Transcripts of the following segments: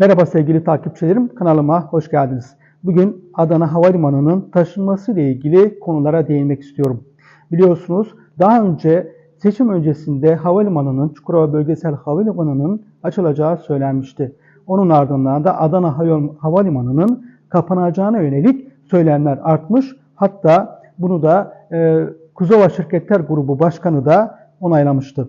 Merhaba sevgili takipçilerim, kanalıma hoş geldiniz. Bugün Adana Havalimanı'nın taşınması ile ilgili konulara değinmek istiyorum. Biliyorsunuz daha önce seçim öncesinde havalimanının, Çukurova Bölgesel Havalimanı'nın açılacağı söylenmişti. Onun ardından da Adana Hav- Havalimanı'nın kapanacağına yönelik söylemler artmış. Hatta bunu da e, Kuzova Şirketler Grubu Başkanı da onaylamıştı.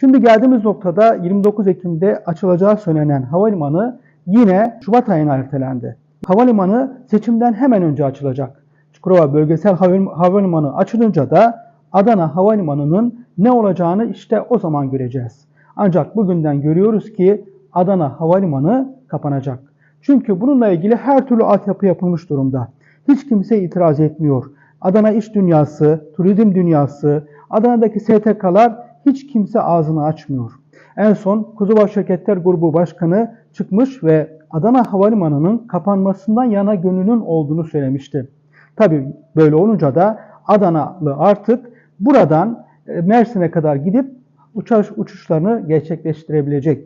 Şimdi geldiğimiz noktada 29 Ekim'de açılacağı söylenen havalimanı yine Şubat ayına ertelendi. Havalimanı seçimden hemen önce açılacak. Çukurova Bölgesel Havali- Havalimanı açılınca da Adana Havalimanı'nın ne olacağını işte o zaman göreceğiz. Ancak bugünden görüyoruz ki Adana Havalimanı kapanacak. Çünkü bununla ilgili her türlü altyapı yapılmış durumda. Hiç kimse itiraz etmiyor. Adana iş dünyası, turizm dünyası, Adana'daki STK'lar hiç kimse ağzını açmıyor. En son Kuzova Şirketler Grubu Başkanı çıkmış ve Adana Havalimanı'nın kapanmasından yana gönlünün olduğunu söylemişti. Tabii böyle olunca da Adanalı artık buradan e, Mersin'e kadar gidip uçuş, uçuşlarını gerçekleştirebilecek.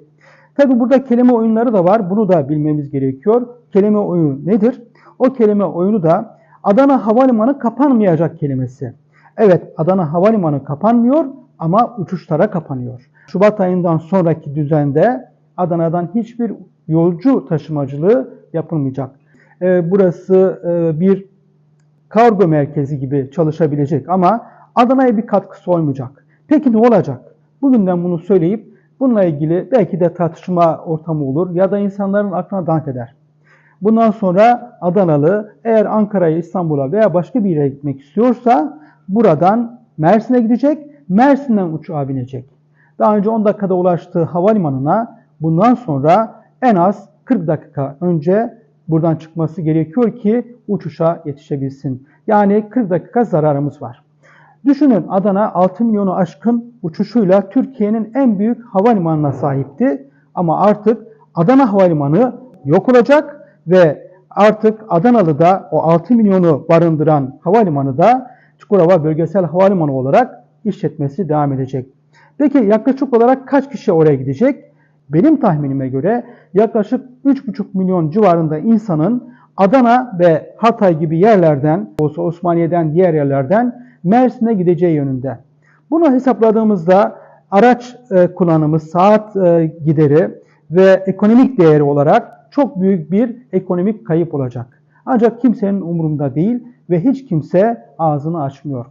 Tabii burada kelime oyunları da var. Bunu da bilmemiz gerekiyor. Kelime oyunu nedir? O kelime oyunu da Adana Havalimanı kapanmayacak kelimesi. Evet Adana Havalimanı kapanmıyor ama uçuşlara kapanıyor. Şubat ayından sonraki düzende Adana'dan hiçbir yolcu taşımacılığı yapılmayacak. Ee, burası e, bir kargo merkezi gibi çalışabilecek ama Adana'ya bir katkısı olmayacak. Peki ne olacak? Bugünden bunu söyleyip bununla ilgili belki de tartışma ortamı olur ya da insanların aklına dank eder. Bundan sonra Adanalı eğer Ankara'ya, İstanbul'a veya başka bir yere gitmek istiyorsa buradan Mersin'e gidecek, Mersin'den uçağa binecek. Daha önce 10 dakikada ulaştığı havalimanına bundan sonra en az 40 dakika önce buradan çıkması gerekiyor ki uçuşa yetişebilsin. Yani 40 dakika zararımız var. Düşünün Adana 6 milyonu aşkın uçuşuyla Türkiye'nin en büyük havalimanına sahipti. Ama artık Adana Havalimanı yok olacak ve artık Adanalı'da o 6 milyonu barındıran havalimanı da Çukurova Bölgesel Havalimanı olarak işletmesi devam edecek. Peki yaklaşık olarak kaç kişi oraya gidecek? Benim tahminime göre yaklaşık 3,5 milyon civarında insanın Adana ve Hatay gibi yerlerden, olsa Osmaniye'den diğer yerlerden Mersin'e gideceği yönünde. Bunu hesapladığımızda araç e, kullanımı, saat e, gideri ve ekonomik değeri olarak çok büyük bir ekonomik kayıp olacak. Ancak kimsenin umurunda değil ve hiç kimse ağzını açmıyor.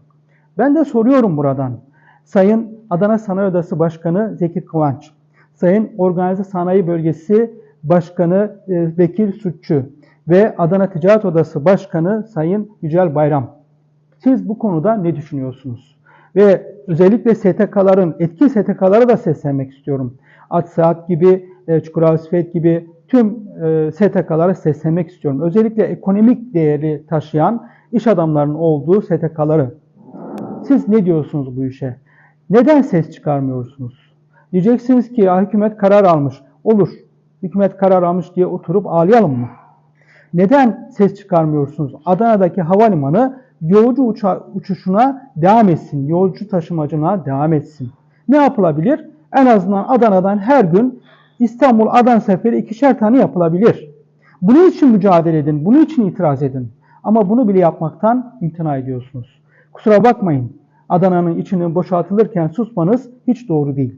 Ben de soruyorum buradan. Sayın Adana Sanayi Odası Başkanı Zeki Kıvanç, Sayın Organize Sanayi Bölgesi Başkanı e, Bekir Sütçü ve Adana Ticaret Odası Başkanı Sayın Yücel Bayram. Siz bu konuda ne düşünüyorsunuz? Ve özellikle STK'ların, etki STK'lara da seslenmek istiyorum. Atsaat gibi, e, Çukurova Sifet gibi tüm e, STK'lara seslenmek istiyorum. Özellikle ekonomik değeri taşıyan iş adamlarının olduğu STK'ları. Siz ne diyorsunuz bu işe? Neden ses çıkarmıyorsunuz? Diyeceksiniz ki ya hükümet karar almış. Olur. Hükümet karar almış diye oturup ağlayalım mı? Neden ses çıkarmıyorsunuz? Adana'daki havalimanı yolcu uça- uçuşuna devam etsin. Yolcu taşımacına devam etsin. Ne yapılabilir? En azından Adana'dan her gün İstanbul Adana seferi ikişer tane yapılabilir. Bunun için mücadele edin. Bunun için itiraz edin. Ama bunu bile yapmaktan imtina ediyorsunuz. Kusura bakmayın. Adana'nın içinin boşaltılırken susmanız hiç doğru değil.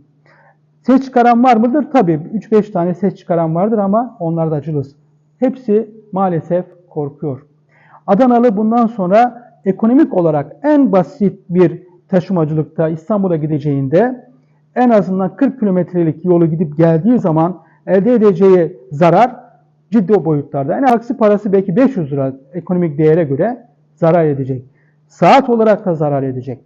Ses çıkaran var mıdır? Tabii 3-5 tane ses çıkaran vardır ama onlar da cılız. Hepsi maalesef korkuyor. Adanalı bundan sonra ekonomik olarak en basit bir taşımacılıkta İstanbul'a gideceğinde en azından 40 kilometrelik yolu gidip geldiği zaman elde edeceği zarar ciddi boyutlarda. En aksi parası belki 500 lira ekonomik değere göre zarar edecek. Saat olarak da zarar edecek.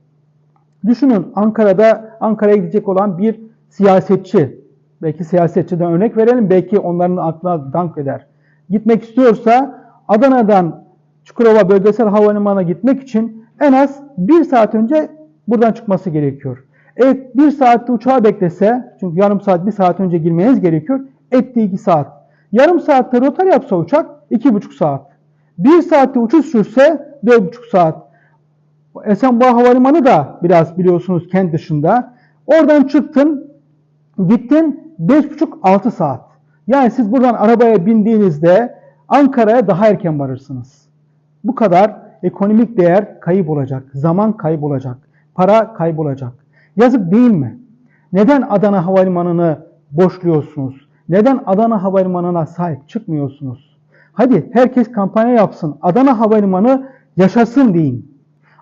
Düşünün Ankara'da Ankara'ya gidecek olan bir siyasetçi, belki siyasetçiden örnek verelim, belki onların aklına dank eder. Gitmek istiyorsa Adana'dan Çukurova Bölgesel Havalimanı'na gitmek için en az bir saat önce buradan çıkması gerekiyor. Evet bir saatte uçağı beklese, çünkü yarım saat bir saat önce girmeniz gerekiyor, etti iki saat. Yarım saatte rotar yapsa uçak iki buçuk saat. Bir saatte uçuş sürse dört buçuk saat. Esenboğa Havalimanı da biraz biliyorsunuz kent dışında. Oradan çıktın, gittin 5,5-6 saat. Yani siz buradan arabaya bindiğinizde Ankara'ya daha erken varırsınız. Bu kadar ekonomik değer kayıp olacak, zaman kayıp olacak, para kaybolacak. Yazık değil mi? Neden Adana Havalimanı'nı boşluyorsunuz? Neden Adana Havalimanı'na sahip çıkmıyorsunuz? Hadi herkes kampanya yapsın. Adana Havalimanı yaşasın deyin.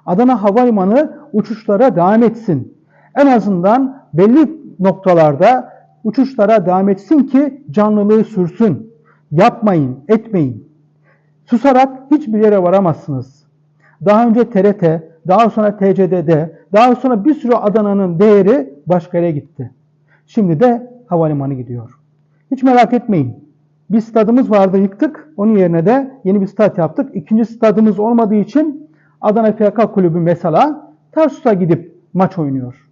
Adana Havalimanı uçuşlara devam etsin. En azından belli noktalarda uçuşlara devam etsin ki canlılığı sürsün. Yapmayın, etmeyin. Susarak hiçbir yere varamazsınız. Daha önce TRT, daha sonra TCDD, daha sonra bir sürü Adana'nın değeri başka yere gitti. Şimdi de havalimanı gidiyor. Hiç merak etmeyin. Bir stadımız vardı yıktık. Onun yerine de yeni bir stat yaptık. İkinci stadımız olmadığı için Adana FK Kulübü mesela Tarsus'a gidip maç oynuyor.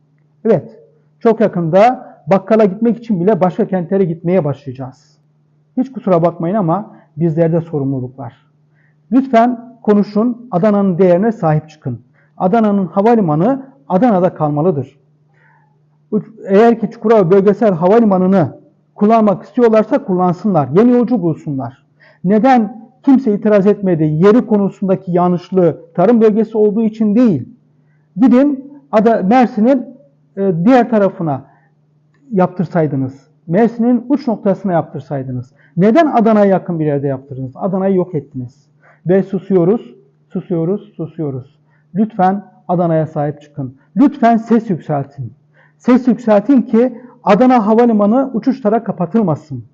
Evet, çok yakında bakkala gitmek için bile başka kentlere gitmeye başlayacağız. Hiç kusura bakmayın ama bizlerde sorumluluk var. Lütfen konuşun, Adana'nın değerine sahip çıkın. Adana'nın havalimanı Adana'da kalmalıdır. Eğer ki Çukurova Bölgesel Havalimanı'nı kullanmak istiyorlarsa kullansınlar. Yeni yolcu bulsunlar. Neden kimse itiraz etmedi? Yeri konusundaki yanlışlığı tarım bölgesi olduğu için değil. Gidin Ada, Mersin'in e, diğer tarafına yaptırsaydınız. Mersin'in uç noktasına yaptırsaydınız. Neden Adana'ya yakın bir yerde yaptırdınız? Adana'yı yok ettiniz. Ve susuyoruz, susuyoruz, susuyoruz. Lütfen Adana'ya sahip çıkın. Lütfen ses yükseltin. Ses yükseltin ki Adana Havalimanı uçuşlara kapatılmasın.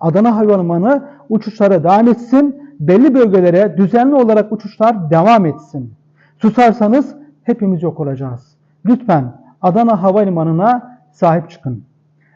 Adana Havalimanı uçuşlara devam etsin. Belli bölgelere düzenli olarak uçuşlar devam etsin. Susarsanız hepimiz yok olacağız. Lütfen Adana Havalimanı'na sahip çıkın.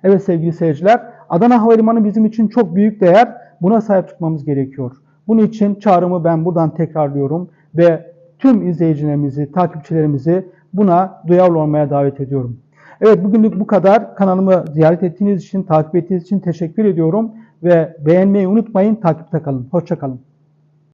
Evet sevgili seyirciler, Adana Havalimanı bizim için çok büyük değer. Buna sahip çıkmamız gerekiyor. Bunun için çağrımı ben buradan tekrarlıyorum ve tüm izleyicilerimizi, takipçilerimizi buna duyarlı olmaya davet ediyorum. Evet bugünlük bu kadar. Kanalımı ziyaret ettiğiniz için, takip ettiğiniz için teşekkür ediyorum ve beğenmeyi unutmayın. Takipte kalın. Hoşçakalın.